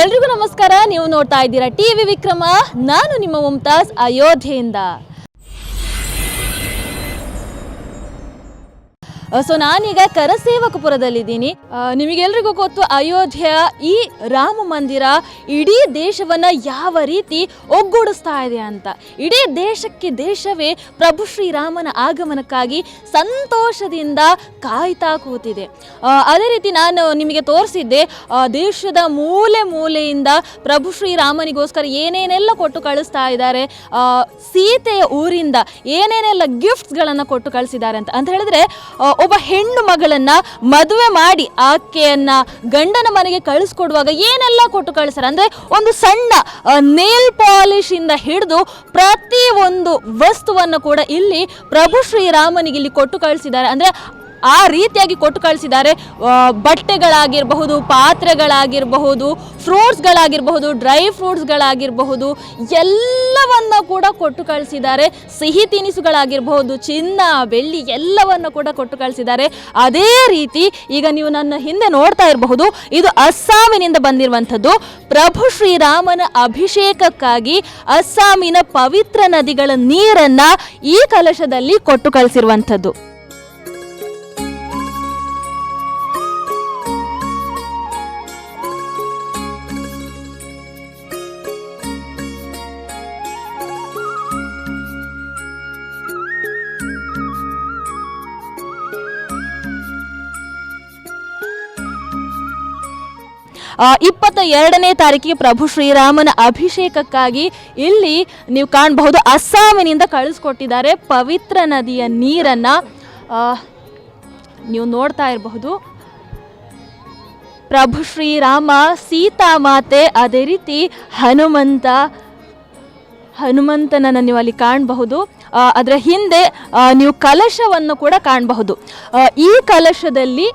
ಎಲ್ರಿಗೂ ನಮಸ್ಕಾರ. ನೀವು ನೋಡ್ತಾ ಇದ್ದೀರಾ ಟಿವಿ ವಿಕ್ರಮ. ನಾನು ನಿಮ್ಮ ಮುಮ್ತಾಜ್ ಅಯೋಧ್ಯೆಯಿಂದ. ಸೊ ನಾನೀಗ ಕರಸೇವಕಪುರದಲ್ಲಿದ್ದೀನಿ. ನಿಮಗೆಲ್ರಿಗೂ ಗೊತ್ತು ಅಯೋಧ್ಯೆಯ ಈ ರಾಮ ಮಂದಿರ ಇಡೀ ದೇಶವನ್ನ ಯಾವ ರೀತಿ ಒಗ್ಗೂಡಿಸ್ತಾ ಇದೆ ಅಂತ. ಇಡೀ ದೇಶಕ್ಕೆ ದೇಶವೇ ಪ್ರಭು ಶ್ರೀರಾಮನ ಆಗಮನಕ್ಕಾಗಿ ಸಂತೋಷದಿಂದ ಕಾಯ್ತಾ ಕೂತಿದೆ. ಅದೇ ರೀತಿ ನಾನು ನಿಮಗೆ ತೋರಿಸಿದ್ದೆ ದೇಶದ ಮೂಲೆ ಮೂಲೆಯಿಂದ ಪ್ರಭು ಶ್ರೀರಾಮನಿಗೋಸ್ಕರ ಏನೇನೆಲ್ಲ ಕೊಟ್ಟು ಕಳಿಸ್ತಾ ಇದ್ದಾರೆ ಸೀತೆಯ ಊರಿಂದ ಏನೇನೆಲ್ಲ ಗಿಫ್ಟ್ಸ್ಗಳನ್ನು ಕೊಟ್ಟು ಕಳಿಸಿದ್ದಾರೆ ಅಂತ. ಅಂತ ಹೇಳಿದ್ರೆ ಒಬ್ಬ ಹೆಣ್ಣು ಮಗಳನ್ನ ಮದುವೆ ಮಾಡಿ ಆಕೆಯನ್ನ ಗಂಡನ ಮನೆಗೆ ಕಳಿಸ್ಕೊಡುವಾಗ ಏನೆಲ್ಲ ಕೊಟ್ಟು ಕಳಿಸ್ತಾರೆ? ಅಂದ್ರೆ ಒಂದು ಸಣ್ಣ ನೇಲ್ ಪಾಲಿಶ್ ಇಂದ ಹಿಡಿದು ಪ್ರತಿ ಒಂದು ವಸ್ತುವನ್ನು ಕೂಡ ಇಲ್ಲಿ ಪ್ರಭು ಶ್ರೀರಾಮನಿಗೆ ಇಲ್ಲಿ ಕೊಟ್ಟು ಕಳಿಸಿದ್ದಾರೆ. ಅಂದ್ರೆ ಆ ರೀತಿಯಾಗಿ ಕೊಟ್ಟು ಕಳಿಸಿದ್ದಾರೆ. ಬಟ್ಟೆಗಳಾಗಿರಬಹುದು, ಪಾತ್ರೆಗಳಾಗಿರಬಹುದು, ಫ್ರೂಟ್ಸ್ಗಳಾಗಿರಬಹುದು, ಡ್ರೈ ಫ್ರೂಟ್ಸ್ಗಳಾಗಿರಬಹುದು, ಎಲ್ಲವನ್ನ ಕೂಡ ಕೊಟ್ಟು ಕಳಿಸಿದ್ದಾರೆ. ಸಿಹಿ ತಿನಿಸುಗಳಾಗಿರಬಹುದು, ಚಿನ್ನ, ಬೆಳ್ಳಿ ಎಲ್ಲವನ್ನು ಕೂಡ ಕೊಟ್ಟು ಕಳಿಸಿದ್ದಾರೆ. ಅದೇ ರೀತಿ ಈಗ ನೀವು ನನ್ನ ಹಿಂದೆ ನೋಡ್ತಾ ಇರಬಹುದು, ಇದು ಅಸ್ಸಾಮಿನಿಂದ ಬಂದಿರುವಂಥದ್ದು. ಪ್ರಭು ಶ್ರೀರಾಮನ ಅಭಿಷೇಕಕ್ಕಾಗಿ ಅಸ್ಸಾಮಿನ ಪವಿತ್ರ ನದಿಗಳ ನೀರನ್ನ ಈ ಕಲಶದಲ್ಲಿ ಕೊಟ್ಟು ಕಳಿಸಿರುವಂಥದ್ದು. ಇಪ್ಪತ್ತ ಎರಡನೇ ತಾರೀಕಿಗೆ ಪ್ರಭು ಶ್ರೀರಾಮನ ಅಭಿಷೇಕಕ್ಕಾಗಿ ಇಲ್ಲಿ ನೀವು ಕಾಣಬಹುದು. ಅಸ್ಸಾಮಿನಿಂದ ಕಳಿಸ್ಕೊಟ್ಟಿದ್ದಾರೆ. ಪವಿತ್ರ ನದಿಯ ನೀರನ್ನ ನೀವು ನೋಡ್ತಾ ಇರಬಹುದು. ಪ್ರಭು ಶ್ರೀರಾಮ, ಸೀತಾ ಮಾತೆ, ಅದೇ ರೀತಿ ಹನುಮಂತ, ಹನುಮಂತನನ್ನು ನೀವು ಅಲ್ಲಿ ಕಾಣಬಹುದು. ಅದರ ಹಿಂದೆ ನೀವು ಕಲಶವನ್ನು ಕೂಡ ಕಾಣಬಹುದು. ಈ ಕಲಶದಲ್ಲಿ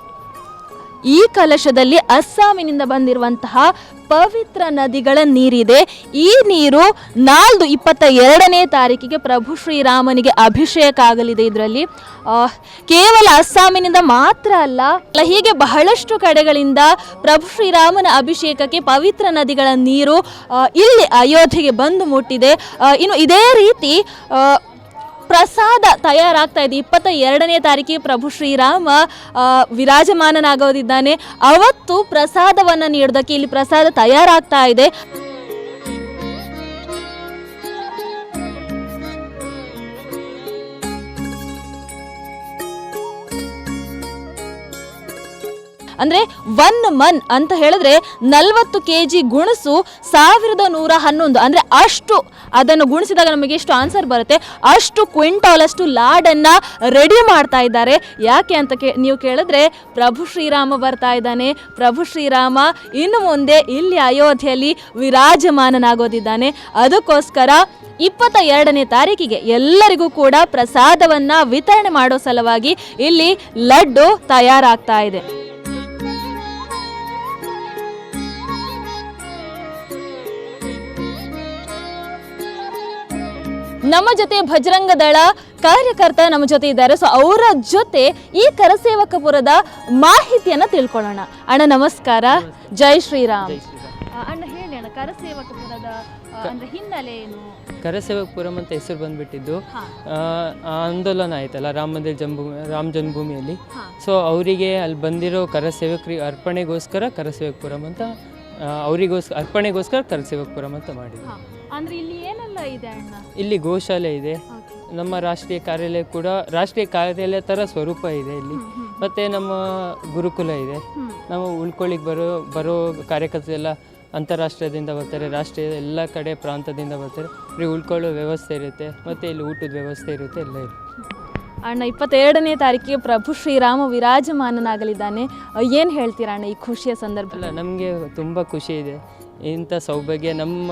ಈ ಕಲಶದಲ್ಲಿ ಅಸ್ಸಾಮಿನಿಂದ ಬಂದಿರುವಂತಹ ಪವಿತ್ರ ನದಿಗಳ ನೀರಿದೆ. ಈ ನೀರು ನಾಲ್ದು ಇಪ್ಪತ್ತ ಎರಡನೇ ತಾರೀಕಿಗೆ ಪ್ರಭು ಶ್ರೀರಾಮನಿಗೆ ಅಭಿಷೇಕ ಆಗಲಿದೆ ಇದರಲ್ಲಿ. ಕೇವಲ ಅಸ್ಸಾಮಿನಿಂದ ಮಾತ್ರ ಅಲ್ಲ ಹೀಗೆ ಬಹಳಷ್ಟು ಕಡೆಗಳಿಂದ ಪ್ರಭು ಶ್ರೀರಾಮನ ಅಭಿಷೇಕಕ್ಕೆ ಪವಿತ್ರ ನದಿಗಳ ನೀರು ಇಲ್ಲಿ ಅಯೋಧ್ಯೆಗೆ ಬಂದು ಮುಟ್ಟಿದೆ. ಇನ್ನು ಇದೇ ರೀತಿ ಪ್ರಸಾದ ತಯಾರಾಗ್ತಾ ಇದೆ. ಇಪ್ಪತ್ತ ಎರಡನೇ ತಾರೀಕಿಗೆ ಪ್ರಭು ಶ್ರೀರಾಮ ವಿರಾಜಮಾನನಾಗೋದಿದ್ದಾನೆ. ಅವತ್ತು ಪ್ರಸಾದವನ್ನು ನೀಡೋದಕ್ಕೆ ಇಲ್ಲಿ ಪ್ರಸಾದ ತಯಾರಾಗ್ತಾ ಇದೆ. ಅಂದ್ರೆ ಒನ್ ಮನ್ ಅಂತ ಹೇಳಿದ್ರೆ ನಲವತ್ತು ಕೆ ಜಿ ಗುಣಸು ಸಾವಿರದ ನೂರ ಹನ್ನೊಂದು. ಅಂದ್ರೆ ಅಷ್ಟು ಅದನ್ನು ಗುಣಿಸಿದಾಗ ನಮಗೆ ಎಷ್ಟು ಆನ್ಸರ್ ಬರುತ್ತೆ? ಅಷ್ಟು ಕ್ವಿಂಟಾಲ್ ಅಷ್ಟು ಲಾಡನ್ನು ರೆಡಿ ಮಾಡ್ತಾ ಇದ್ದಾರೆ. ಯಾಕೆ ಅಂತ ಕೇ ನೀವು ಕೇಳಿದ್ರೆ ಪ್ರಭು ಶ್ರೀರಾಮ ಬರ್ತಾ ಇದ್ದಾನೆ. ಪ್ರಭು ಶ್ರೀರಾಮ ಇನ್ನು ಮುಂದೆ ಇಲ್ಲಿ ಅಯೋಧ್ಯೆಯಲ್ಲಿ ವಿರಾಜಮಾನನಾಗೋದಿದ್ದಾನೆ. ಅದಕ್ಕೋಸ್ಕರ ಇಪ್ಪತ್ತ ಎರಡನೇ ತಾರೀಕಿಗೆ ಎಲ್ಲರಿಗೂ ಕೂಡ ಪ್ರಸಾದವನ್ನ ವಿತರಣೆ ಮಾಡೋ ಸಲುವಾಗಿ ಇಲ್ಲಿ ಲಡ್ಡು ತಯಾರಾಗ್ತಾ ಇದೆ. ನಮ್ಮ ಜೊತೆ ಭಜರಂಗ ದಳ ಕಾರ್ಯಕರ್ತ ನಮ್ಮ ಜೊತೆ ಇದ್ದಾರೆ. ಸೊ ಅವರ ಜೊತೆ ಈ ಕರಸೇವಕಪುರದ ಮಾಹಿತಿಯನ್ನ ತಿಳ್ಕೊಳ್ಳೋಣ. ಅಣ್ಣ ನಮಸ್ಕಾರ. ಜೈ ಶ್ರೀರಾಮ್. ಅಣ್ಣ ಹೇಳಿ ಅಣ್ಣ ಕರಸೇವಕಪುರದ ಅಂದ್ರೆ ಹಿನ್ನೆಲೆ ಏನು? ಕರಸೇವಕಪುರಂ ಅಂತ ಹೆಸರು ಬಂದ್ಬಿಟ್ಟಿದ್ದು. ಆ, ಆಂದೋಲನ ಆಯ್ತಲ್ಲ ರಾಮ ಮಂದಿರ ಜನ್ಮಭೂಮಿ ರಾಮ ಜನ್ಮಭೂಮಿಯಲ್ಲಿ. ಸೊ ಅವರಿಗೆ ಅಲ್ಲಿ ಬಂದಿರೋ ಕರಸೇವಕರಿಗೆ ಅರ್ಪಣೆಗೋಸ್ಕರ ಕರಸೇವಕಪುರಂ ಅಂತ ಅವರಿಗೋಸ್ಕರ ಅರ್ಪಣೆಗೋಸ್ಕರ ಕರಸೇವಕಪುರಂ ಅಂತ ಮಾಡಿದ್ವಿ. ಅಂದ್ರೆ ಇಲ್ಲಿ ಏನೆಲ್ಲ ಇದೆ ಅಣ್ಣ? ಇಲ್ಲಿ ಗೋಶಾಲೆ ಇದೆ. ನಮ್ಮ ರಾಷ್ಟ್ರೀಯ ಕಾರ್ಯಾಲಯ ಕೂಡ ರಾಷ್ಟ್ರೀಯ ಕಾರ್ಯಾಲಯ ಥರ ಸ್ವರೂಪ ಇದೆ ಇಲ್ಲಿ. ಮತ್ತು ನಮ್ಮ ಗುರುಕುಲ ಇದೆ. ನಾವು ಉಳ್ಕೊಳ್ಳಿಕ್ಕೆ ಬರೋ ಬರೋ ಕಾರ್ಯಕರ್ತರೆಲ್ಲ ಅಂತಾರಾಷ್ಟ್ರೀಯದಿಂದ ಬರ್ತಾರೆ ರಾಷ್ಟ್ರೀಯ ಎಲ್ಲ ಕಡೆ ಪ್ರಾಂತದಿಂದ ಬರ್ತಾರೆ. ಇಲ್ಲಿ ಉಳ್ಕೊಳ್ಳೋ ವ್ಯವಸ್ಥೆ ಇರುತ್ತೆ ಮತ್ತು ಇಲ್ಲಿ ಊಟದ ವ್ಯವಸ್ಥೆ ಇರುತ್ತೆ ಎಲ್ಲ ಇರುತ್ತೆ. ಅಣ್ಣ ಇಪ್ಪತ್ತೆರಡನೇ ತಾರೀಕಿಗೆ ಪ್ರಭು ಶ್ರೀರಾಮ ವಿರಾಜಮಾನನಾಗಲಿದ್ದಾನೆ. ಏನು ಹೇಳ್ತೀರಾ ಅಣ್ಣ ಈ ಖುಷಿಯ ಸಂದರ್ಭ ಅಲ್ಲ ನಮಗೆ ತುಂಬ ಖುಷಿ ಇದೆ. ಇಂಥ ಸೌಭಾಗ್ಯ ನಮ್ಮ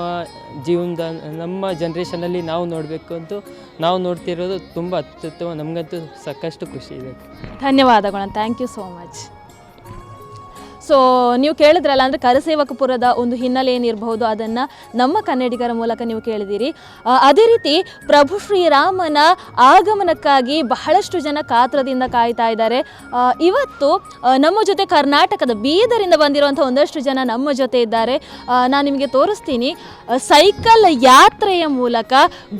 ಜೀವನದ, ನಮ್ಮ ಜನ್ರೇಷನಲ್ಲಿ ನಾವು ನೋಡಬೇಕು ಅಂತೂ ನಾವು ನೋಡ್ತಿರೋದು ತುಂಬ ಅತ್ಯುತ್ತಮ, ನಮಗಂತೂ ಸಾಕಷ್ಟು ಖುಷಿ ಇದೆ. ಧನ್ಯವಾದಗಳು thank you so much so ನೀವು ಕೇಳಿದ್ರಲ್ಲ, ಅಂದರೆ ಕರಸೇವಕಪುರದ ಒಂದು ಹಿನ್ನೆಲೆ ಏನಿರಬಹುದು, ಅದನ್ನು ನಮ್ಮ ಕನ್ನಡಿಗರ ಮೂಲಕ ನೀವು ಕೇಳಿದ್ದೀರಿ ಅದೇ ರೀತಿ ಪ್ರಭು ಶ್ರೀರಾಮನ ಆಗಮನಕ್ಕಾಗಿ ಬಹಳಷ್ಟು ಜನ ಕಾತ್ರದಿಂದ ಕಾಯ್ತಾ ಇದ್ದಾರೆ. ಇವತ್ತು ನಮ್ಮ ಜೊತೆ ಕರ್ನಾಟಕದ ಬೀದರಿಂದ ಬಂದಿರುವಂಥ ಒಂದಷ್ಟು ಜನ ನಮ್ಮ ಜೊತೆ ಇದ್ದಾರೆ. ನಾನು ನಿಮಗೆ ತೋರಿಸ್ತೀನಿ. ಸೈಕಲ್ ಯಾತ್ರೆಯ ಮೂಲಕ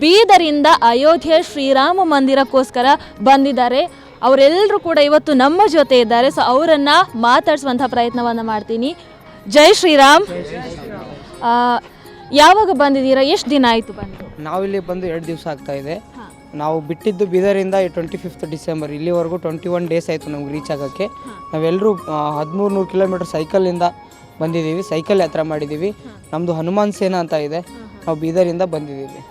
ಬೀದರಿಂದ ಅಯೋಧ್ಯೆ ಶ್ರೀರಾಮ ಮಂದಿರಕ್ಕೋಸ್ಕರ ಬಂದಿದ್ದಾರೆ. ಅವರೆಲ್ಲರೂ ಕೂಡ ಇವತ್ತು ನಮ್ಮ ಜೊತೆ ಇದ್ದಾರೆ. ಸೊ ಅವರನ್ನು ಮಾತಾಡಿಸುವಂಥ ಪ್ರಯತ್ನವನ್ನು ಮಾಡ್ತೀನಿ. ಜೈ ಶ್ರೀರಾಮ್. ಯಾವಾಗ ಬಂದಿದ್ದೀರಾ? ಎಷ್ಟು ದಿನ ಆಯಿತು ಬಂದು? ನಾವಿಲ್ಲಿ ಬಂದು ಎರಡು ದಿವಸ ಆಗ್ತಾ ಇದೆ. ನಾವು ಬಿಟ್ಟಿದ್ದು ಬೀದರಿಂದ ಟ್ವೆಂಟಿ ಫಿಫ್ತ್ ಡಿಸೆಂಬರ್ ಇಲ್ಲಿವರೆಗೂ ಟ್ವೆಂಟಿ ಒನ್ ಡೇಸ್ ಆಯಿತು ನಮ್ಗೆ ರೀಚ್ ಆಗೋಕ್ಕೆ. ನಾವೆಲ್ಲರೂ ಹದಿಮೂರು ನೂರು ಕಿಲೋಮೀಟರ್ ಸೈಕಲಿಂದ ಬಂದಿದ್ದೀವಿ. ಸೈಕಲ್ ಯಾತ್ರೆ ಮಾಡಿದ್ದೀವಿ. ನಮ್ಮದು ಹನುಮಾನ್ ಸೇನಾ ಅಂತ ಇದೆ. ನಾವು ಬೀದರಿಂದ ಬಂದಿದ್ದೀವಿ.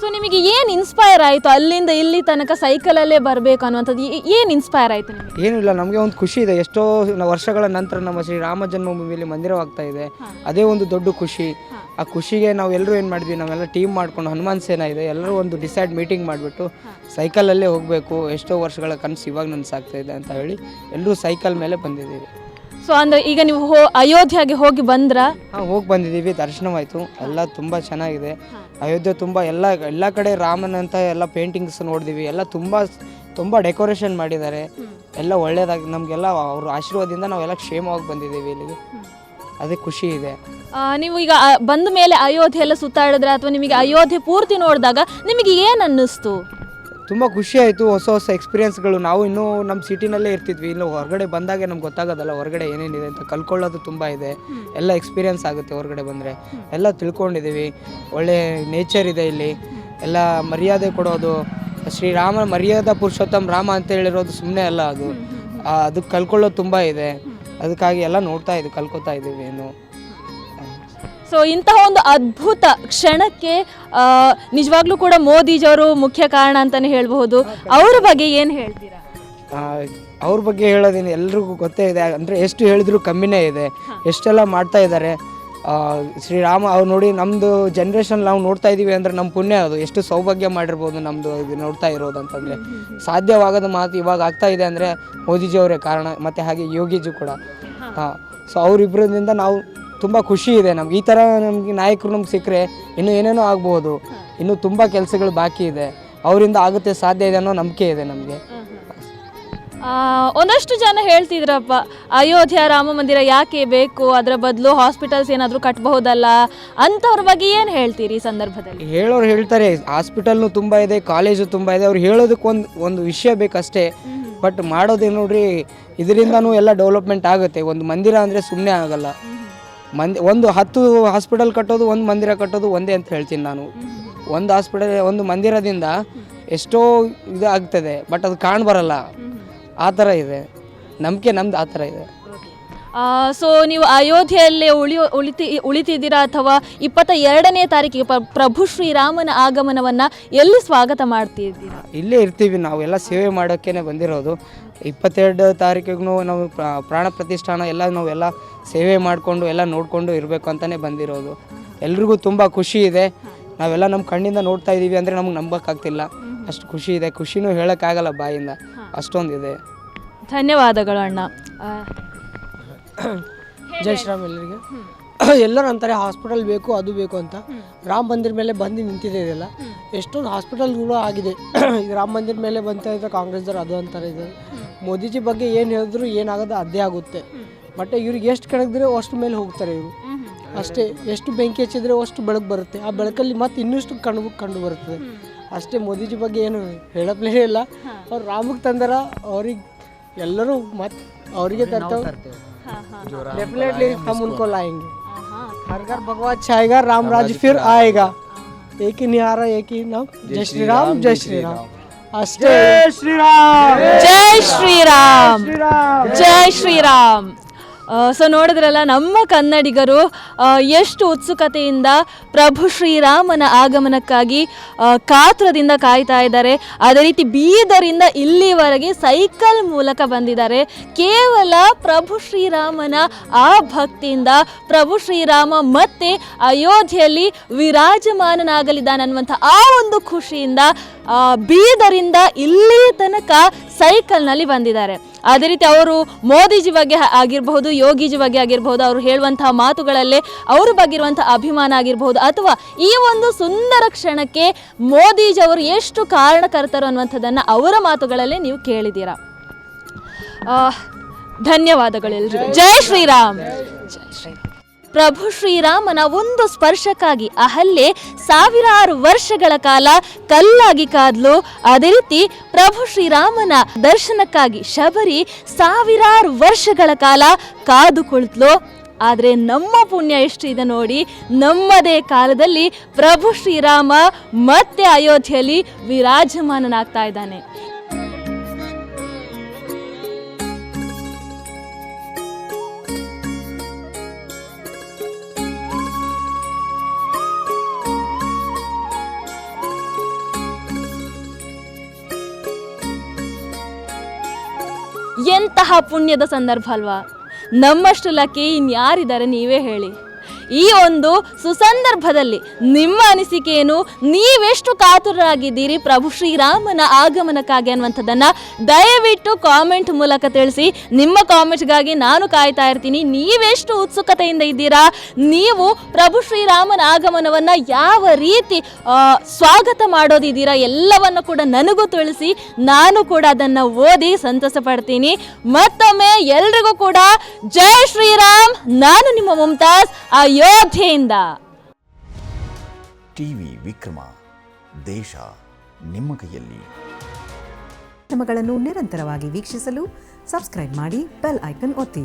ಸೊ ನಿಮಗೆ ಏನು ಇನ್ಸ್ಪೈರ್ ಆಯಿತು? ಅಲ್ಲಿಂದ ಇಲ್ಲಿ ತನಕ ಸೈಕಲಲ್ಲೇ ಬರಬೇಕು ಅನ್ನುವಂಥದ್ದು ಏನು ಇನ್ಸ್ಪೈರ್ ಆಯಿತು ನಿಮಗೆ? ಏನಿಲ್ಲ ನಮಗೆ ಒಂದು ಖುಷಿ ಇದೆ. ಎಷ್ಟೋ ನ- ವರ್ಷಗಳ ನಂತರ ನಮ್ಮ ಶ್ರೀ ರಾಮ ಜನ್ಮಭೂಮಿಯಲ್ಲಿ ಮಂದಿರವಾಗ್ತಾ ಇದೆ. ಅದೇ ಒಂದು ದೊಡ್ಡ ಖುಷಿ. ಆ ಖುಷಿಗೆ ನಾವು ಎಲ್ಲರೂ ಏನು ಮಾಡಿದ್ವಿ? ನಾವೆಲ್ಲ ಟೀಮ್ ಮಾಡ್ಕೊಂಡು ಹನುಮಾನ್ ಸೇನಾ ಇದೆ. ಎಲ್ಲರೂ ಒಂದು ಡಿಸೈಡ್ ಮೀಟಿಂಗ್ ಮಾಡಿಬಿಟ್ಟು ಸೈಕಲಲ್ಲೇ ಹೋಗಬೇಕು. ಎಷ್ಟೋ ವರ್ಷಗಳ ಕನಸು ಇವಾಗ ನನಸಾಗ್ತಾ ಇದೆ ಅಂತ ಹೇಳಿ ಎಲ್ಲರೂ ಸೈಕಲ್ ಮೇಲೆ ಬಂದಿದ್ದೀವಿ. ಸೊ ಅಂದ್ರೆ ಈಗ ನೀವು ಹೋ ಅಯೋಧ್ಯೆಗೆ ಹೋಗಿ ಬಂದ್ರಾ? ಹಾಂ ಹೋಗಿ ಬಂದಿದ್ದೀವಿ ದರ್ಶನವಾಯಿತು. ಎಲ್ಲ ತುಂಬ ಚೆನ್ನಾಗಿದೆ. ಅಯೋಧ್ಯೆ ತುಂಬ ಎಲ್ಲ ಎಲ್ಲ ಕಡೆ ರಾಮನಂತ ಎಲ್ಲ ಪೇಂಟಿಂಗ್ಸ್ ನೋಡಿದೀವಿ. ಎಲ್ಲ ತುಂಬ ತುಂಬ ಡೆಕೋರೇಷನ್ ಮಾಡಿದ್ದಾರೆ. ಎಲ್ಲ ಒಳ್ಳೆಯದಾಗಿ ನಮಗೆಲ್ಲ ಅವ್ರ ಆಶೀರ್ವಾದದಿಂದ ನಾವೆಲ್ಲ ಕ್ಷೇಮವಾಗಿ ಬಂದಿದ್ದೀವಿ ಇಲ್ಲಿಗೆ. ಅದೇ ಖುಷಿ ಇದೆ. ಆ, ನೀವು ಈಗ ಆ, ಬಂದ ಮೇಲೆ ಅಯೋಧ್ಯೆ ಎಲ್ಲ ಸುತ್ತಾಡಿದ್ರೆ ಅಥವಾ ನಿಮಗೆ ಅಯೋಧ್ಯೆ ಪೂರ್ತಿ ನೋಡಿದಾಗ ನಿಮಗೆ ಏನು ಅನ್ನಿಸ್ತು? ತುಂಬ ಖುಷಿ ಆಯಿತು ಹೊಸ ಹೊಸ ಎಕ್ಸ್ಪೀರಿಯೆನ್ಸ್ಗಳು ನಾವು ಇನ್ನೂ ನಮ್ಮ ಸಿಟಿನಲ್ಲೇ ಇರ್ತಿದ್ವಿ. ಇನ್ನು ಹೊರಗಡೆ ಬಂದಾಗ ನಮ್ಗೆ ಗೊತ್ತಾಗೋದಲ್ಲ ಹೊರಗಡೆ ಏನೇನಿದೆ ಅಂತ ಕಲ್ಕೊಳ್ಳೋದು ತುಂಬ ಇದೆ. ಎಲ್ಲ ಎಕ್ಸ್ಪೀರಿಯೆನ್ಸ್ ಆಗುತ್ತೆ ಹೊರಗಡೆ ಬಂದರೆ. ಎಲ್ಲ ತಿಳ್ಕೊಂಡಿದ್ದೀವಿ ಒಳ್ಳೆ ನೇಚರ್ ಇದೆ ಇಲ್ಲಿ. ಎಲ್ಲ ಮರ್ಯಾದೆ ಕೊಡೋದು. ಶ್ರೀರಾಮ ಮರ್ಯಾದ ಪುರುಷೋತ್ತಮ ರಾಮ ಅಂತ ಹೇಳಿರೋದು ಸುಮ್ಮನೆ ಅಲ್ಲ ಅದು. ಅದಕ್ಕೆ ಕಲ್ಕೊಳ್ಳೋದು ತುಂಬ ಇದೆ. ಅದಕ್ಕಾಗಿ ಎಲ್ಲ ನೋಡ್ತಾ ಇದ್ದೀವಿ ಕಲ್ಕೋತಾ ಇದ್ದೀವಿ ಇನ್ನು. ಸೊ ಇಂತಹ ಒಂದು ಅದ್ಭುತ ಕ್ಷಣಕ್ಕೆ ನಿಜವಾಗ್ಲೂ ಕೂಡ ಮೋದಿಜಿಯವರು ಮುಖ್ಯ ಕಾರಣ ಅಂತಾನೆ ಹೇಳಬಹುದು. ಅವ್ರ ಬಗ್ಗೆ ಏನು ಹೇಳ್ತೀರಾ? ಅವ್ರ ಬಗ್ಗೆ ಹೇಳೋದೇನು ಎಲ್ರಿಗೂ ಗೊತ್ತೇ ಇದೆ. ಅಂದರೆ ಎಷ್ಟು ಹೇಳಿದ್ರು ಕಮ್ಮಿನೇ ಇದೆ. ಎಷ್ಟೆಲ್ಲ ಮಾಡ್ತಾ ಇದ್ದಾರೆ. ಶ್ರೀರಾಮ ಅವ್ರು ನೋಡಿ ನಮ್ಮದು ಜನ್ರೇಷನ್ ನಾವು ನೋಡ್ತಾ ಇದ್ದೀವಿ ಅಂದರೆ ನಮ್ಮ ಪುಣ್ಯ ಅದು. ಎಷ್ಟು ಸೌಭಾಗ್ಯ ಮಾಡಿರ್ಬೋದು ನಮ್ಮದು ಇದು ನೋಡ್ತಾ ಇರೋದು ಅಂತಂದರೆ. ಸಾಧ್ಯವಾಗದ ಮಾತು ಇವಾಗ ಆಗ್ತಾ ಇದೆ ಅಂದರೆ ಮೋದಿಜಿ ಅವರೇ ಕಾರಣ. ಮತ್ತು ಹಾಗೆ ಯೋಗಿಜಿ ಕೂಡ. ಹಾಂ. ಸೊ ಅವರಿಬ್ಬರಿಂದ ನಾವು ತುಂಬ ಖುಷಿ ಇದೆ ನಮ್ಗೆ. ಈ ಥರ ನಮಗೆ ನಾಯಕರು ನಮ್ಗೆ ಸಿಕ್ಕರೆ ಇನ್ನು ಏನೇನೋ ಆಗ್ಬೋದು. ಇನ್ನು ತುಂಬ ಕೆಲಸಗಳು ಬಾಕಿ ಇದೆ. ಅವರಿಂದ ಆಗುತ್ತೆ ಸಾಧ್ಯ ಇದೆ ಅನ್ನೋ ನಂಬಿಕೆ ಇದೆ ನಮಗೆ. ಆ, ಒಂದಷ್ಟು ಜನ ಹೇಳ್ತಿದ್ರಪ್ಪ ಅಯೋಧ್ಯ ರಾಮ ಮಂದಿರ ಯಾಕೆ ಬೇಕು? ಅದರ ಬದಲು ಹಾಸ್ಪಿಟಲ್ಸ್ ಏನಾದರೂ ಕಟ್ಟಬಹುದಲ್ಲ ಅಂಥವ್ರ ಬಗ್ಗೆ ಏನು ಹೇಳ್ತೀರಿ ಈ ಸಂದರ್ಭದಲ್ಲಿ? ಹೇಳೋರು ಹೇಳ್ತಾರೆ ಹಾಸ್ಪಿಟಲ್ನು ತುಂಬ ಇದೆ ಕಾಲೇಜು ತುಂಬ ಇದೆ. ಅವ್ರು ಹೇಳೋದಕ್ಕೆ ಒಂದು ಒಂದು ವಿಷಯ ಬೇಕಷ್ಟೇ. ಬಟ್ ಮಾಡೋದೇ ನೋಡ್ರಿ ಇದರಿಂದನೂ ಎಲ್ಲ ಡೆವಲಪ್ಮೆಂಟ್ ಆಗುತ್ತೆ. ಒಂದು ಮಂದಿರ ಅಂದರೆ ಸುಮ್ಮನೆ ಆಗಲ್ಲ. ಮಂದಿ ಒಂದು ಹತ್ತು ಹಾಸ್ಪಿಟಲ್ ಕಟ್ಟೋದು ಒಂದು ಮಂದಿರ ಕಟ್ಟೋದು ಒಂದೇ ಅಂತ ಹೇಳ್ತೀನಿ ನಾನು. ಒಂದು ಹಾಸ್ಪಿಟಲ್ ಒಂದು ಮಂದಿರದಿಂದ ಎಷ್ಟೋ ಇದು ಆಗ್ತದೆ ಬಟ್ ಅದು ಕಾಣ್ಬರಲ್ಲ ಆ ಥರ ಇದೆ. ನಂಬಿಕೆ ನಮ್ದು ಆ ಥರ ಇದೆ. ಸೊ ನೀವು ಅಯೋಧ್ಯೆಯಲ್ಲೇ ಉಳಿಯೋ ಉಳಿತಿ ಉಳಿತಿದ್ದೀರಾ ಅಥವಾ ಇಪ್ಪತ್ತ ಎರಡನೇ ತಾರೀಕಿಗೆ ಪ್ರ- ಪ್ರಭು ಶ್ರೀರಾಮನ ಆಗಮನವನ್ನು ಎಲ್ಲಿ ಸ್ವಾಗತ ಮಾಡ್ತಿದ್ದೀರಾ? ಇಲ್ಲೇ ಇರ್ತೀವಿ ನಾವು ಎಲ್ಲ ಸೇವೆ ಮಾಡೋಕ್ಕೇ ಬಂದಿರೋದು. ಇಪ್ಪತ್ತೆರಡು ತಾರೀಕಿಗೂ ನಾವು ಪ್ರಾ- ಪ್ರಾಣ ಪ್ರತಿಷ್ಠಾನ ಎಲ್ಲ ನಾವೆಲ್ಲ ಸೇವೆ ಮಾಡಿಕೊಂಡು ಎಲ್ಲ ನೋಡಿಕೊಂಡು ಇರಬೇಕು ಅಂತಲೇ ಬಂದಿರೋದು. ಎಲ್ರಿಗೂ ತುಂಬ ಖುಷಿ ಇದೆ. ನಾವೆಲ್ಲ ನಮ್ಮ ಕಣ್ಣಿಂದ ನೋಡ್ತಾ ಇದ್ದೀವಿ ಅಂದರೆ ನಮ್ಗೆ ನಂಬೋಕ್ಕಾಗ್ತಿಲ್ಲ. ಅಷ್ಟು ಖುಷಿ ಇದೆ. ಖುಷಿನೂ ಹೇಳೋಕ್ಕಾಗಲ್ಲ ಬಾಯಿಂದ. ಅಷ್ಟೊಂದಿದೆ. ಧನ್ಯವಾದಗಳು ಅಣ್ಣ. ಆ, ಜೈ ಶ್ರೀರಾಮ್ ಎಲ್ಲರಿಗೆ ಎಲ್ಲರೂ ಅಂತಾರೆ ಹಾಸ್ಪಿಟಲ್ ಬೇಕು ಅದು ಬೇಕು ಅಂತ. ರಾಮ ಮಂದಿರ ಮೇಲೆ ಬಂದು ನಿಂತಿದೆ ಇದೆಲ್ಲ. ಎಷ್ಟೊಂದು ಹಾಸ್ಪಿಟಲ್ಗಳು ಆಗಿದೆ. ಈಗ ರಾಮ ಮಂದಿರ ಮೇಲೆ ಬಂತ ಇದ್ರೆ ಕಾಂಗ್ರೆಸ್ದವ್ರು ಅದು ಅಂತಾರೆ ಇದು. ಮೋದಿಜಿ ಬಗ್ಗೆ ಏನು ಹೇಳಿದ್ರು ಏನಾಗೋದು ಅದೇ ಆಗುತ್ತೆ. ಬಟ್ ಇವ್ರಿಗೆ ಎಷ್ಟು ಕೆಣಗಿದ್ರೆ ಅಷ್ಟು ಮೇಲೆ ಹೋಗ್ತಾರೆ ಇವರು. ಅಷ್ಟೇ ಎಷ್ಟು ಬೆಂಕಿ ಹಚ್ಚಿದ್ರೆ ಅಷ್ಟು ಬೆಳಕು ಬರುತ್ತೆ. ಆ ಬೆಳಕಲ್ಲಿ ಮತ್ತೆ ಇನ್ನಷ್ಟು ಕಂಡು ಕಂಡು ಬರುತ್ತದೆ ಅಷ್ಟೇ ಮೋದಿಜಿ ಬಗ್ಗೆ ಏನು ಹೇಳಪ್ಲೇ ಇಲ್ಲ. ಅವ್ರು ರಾಮಕ್ಕೆ ತಂದಾರ ಅವ್ರಿಗೆ ಎಲ್ಲರೂ ಮತ್ತೆ ಅವರಿಗೆ ತರ್ತೇವೆ. हाँ, हाँ, डेफिनेटली हाँ। हम उनको लाएँगे। हर घर भगवान छाएगा राम राज फिर आएगा। एक ही निहारा एक ही नाम। जय श्री राम जय श्री राम। जय श्री राम जय श्री राम जय श्री राम ಸೊ ನೋಡಿದ್ರಲ್ಲ, ನಮ್ಮ ಕನ್ನಡಿಗರು ಎಷ್ಟು ಉತ್ಸುಕತೆಯಿಂದ ಪ್ರಭು ಶ್ರೀರಾಮನ ಆಗಮನಕ್ಕಾಗಿ ಕಾತ್ರದಿಂದ ಕಾಯ್ತಾ ಇದ್ದಾರೆ. ಅದೇ ರೀತಿ ಬೀದರಿಂದ ಇಲ್ಲಿವರೆಗೆ ಸೈಕಲ್ ಮೂಲಕ ಬಂದಿದ್ದಾರೆ. ಕೇವಲ ಪ್ರಭು ಶ್ರೀರಾಮನ ಆ ಭಕ್ತಿಯಿಂದ ಪ್ರಭು ಶ್ರೀರಾಮ ಮತ್ತೆ ಅಯೋಧ್ಯೆಯಲ್ಲಿ ವಿರಾಜಮಾನನಾಗಲಿದ್ದಾನೆ ಅನ್ನುವಂಥ ಆ ಒಂದು ಖುಷಿಯಿಂದ ಬೀದರಿಂದ ಇಲ್ಲಿ ತನಕ ಸೈಕಲ್ನಲ್ಲಿ ಬಂದಿದ್ದಾರೆ. ಅದೇ ರೀತಿ ಅವರು ಮೋದಿಜಿ ಬಗ್ಗೆ ಆಗಿರಬಹುದು, ಯೋಗಿಜಿ ಬಗ್ಗೆ ಆಗಿರಬಹುದು, ಅವರು ಹೇಳುವಂತಹ ಮಾತುಗಳಲ್ಲೇ ಅವರ ಬಗ್ಗೆ ಇರುವಂತಹ ಅಭಿಮಾನ ಆಗಿರಬಹುದು ಅಥವಾ ಈ ಒಂದು ಸುಂದರ ಕ್ಷಣಕ್ಕೆ ಮೋದಿಜಿ ಅವರು ಎಷ್ಟು ಕಾರಣಕರ್ತರು ಅನ್ನುವಂಥದ್ದನ್ನು ಅವರ ಮಾತುಗಳಲ್ಲೇ ನೀವು ಕೇಳಿದ್ದೀರಾ. ಧನ್ಯವಾದಗಳು ಧನ್ಯವಾದಗಳೆಲ್ಲರಿಗೂ ಜೈ ಶ್ರೀರಾಮ್. ಜೈ ಶ್ರೀರಾಮ್. ಪ್ರಭು ಶ್ರೀರಾಮನ ಒಂದು ಸ್ಪರ್ಶಕ್ಕಾಗಿ ಅಹಲ್ಯೆ ಸಾವಿರಾರು ವರ್ಷಗಳ ಕಾಲ ಕಲ್ಲಾಗಿ ಕಾದ್ಲು. ಅದೇ ರೀತಿ ಪ್ರಭು ಶ್ರೀರಾಮನ ದರ್ಶನಕ್ಕಾಗಿ ಶಬರಿ ಸಾವಿರಾರು ವರ್ಷಗಳ ಕಾಲ ಕಾದು ಕುಳಿತ್ಲು ಆದರೆ ನಮ್ಮ ಪುಣ್ಯ ಎಷ್ಟಿದೆ ನೋಡಿ, ನಮ್ಮದೇ ಕಾಲದಲ್ಲಿ ಪ್ರಭು ಶ್ರೀರಾಮ ಮತ್ತೆ ಅಯೋಧ್ಯೆಯಲ್ಲಿ ವಿರಾಜಮಾನನಾಗ್ತಾ ಇದ್ದಾನೆ. ಎಂತಹ ಪುಣ್ಯದ ಸಂದರ್ಭ ಅಲ್ವಾ? ನಮ್ಮಷ್ಟು ಲಕ್ಕಿ ಇನ್ಯಾರಿದ್ದಾರೆ ನೀವೇ ಹೇಳಿ. ಈ ಒಂದು ಸುಸಂದರ್ಭದಲ್ಲಿ ನಿಮ್ಮ ಅನಿಸಿಕೆಯನ್ನು ನೀವೆಷ್ಟು ಕಾತುರರಾಗಿದ್ದೀರಿ ಪ್ರಭು ಶ್ರೀರಾಮನ ಆಗಮನಕ್ಕಾಗಿ ಅನ್ನುವಂಥದ್ದನ್ನು ದಯವಿಟ್ಟು ಕಾಮೆಂಟ್ ಮೂಲಕ ತಿಳಿಸಿ. ನಿಮ್ಮ ಕಾಮೆಂಟ್ಗಾಗಿ ನಾನು ಕಾಯ್ತಾ ಇರ್ತೀನಿ. ನೀವೆಷ್ಟು ಉತ್ಸುಕತೆಯಿಂದ ಇದ್ದೀರಾ? ನೀವು ಪ್ರಭು ಶ್ರೀರಾಮನ ಆಗಮನವನ್ನು ಯಾವ ರೀತಿ ಸ್ವಾಗತ ಮಾಡೋದಿದ್ದೀರಾ ಎಲ್ಲವನ್ನು ಕೂಡ ನನಗೂ ತಿಳಿಸಿ. ನಾನು ಕೂಡ ಅದನ್ನು ಓದಿ ಸಂತಸ ಪಡ್ತೀನಿ. ಮತ್ತೊಮ್ಮೆ ಎಲ್ರಿಗೂ ಕೂಡ ಜಯ ಶ್ರೀರಾಮ್. ನಾನು ನಿಮ್ಮ ಮುಮ್ತಾಜ್ ಅಯೋಧ್ಯೆಯಿಂದ. ಟಿವಿ ವಿಕ್ರಮ ದೇಶ ನಿಮ್ಮ ಕೈಯಲ್ಲಿ. ನಿರಂತರವಾಗಿ ವೀಕ್ಷಿಸಲು ಸಬ್ಸ್ಕ್ರೈಬ್ ಮಾಡಿ ಬೆಲ್ ಐಕನ್ ಒತ್ತಿ.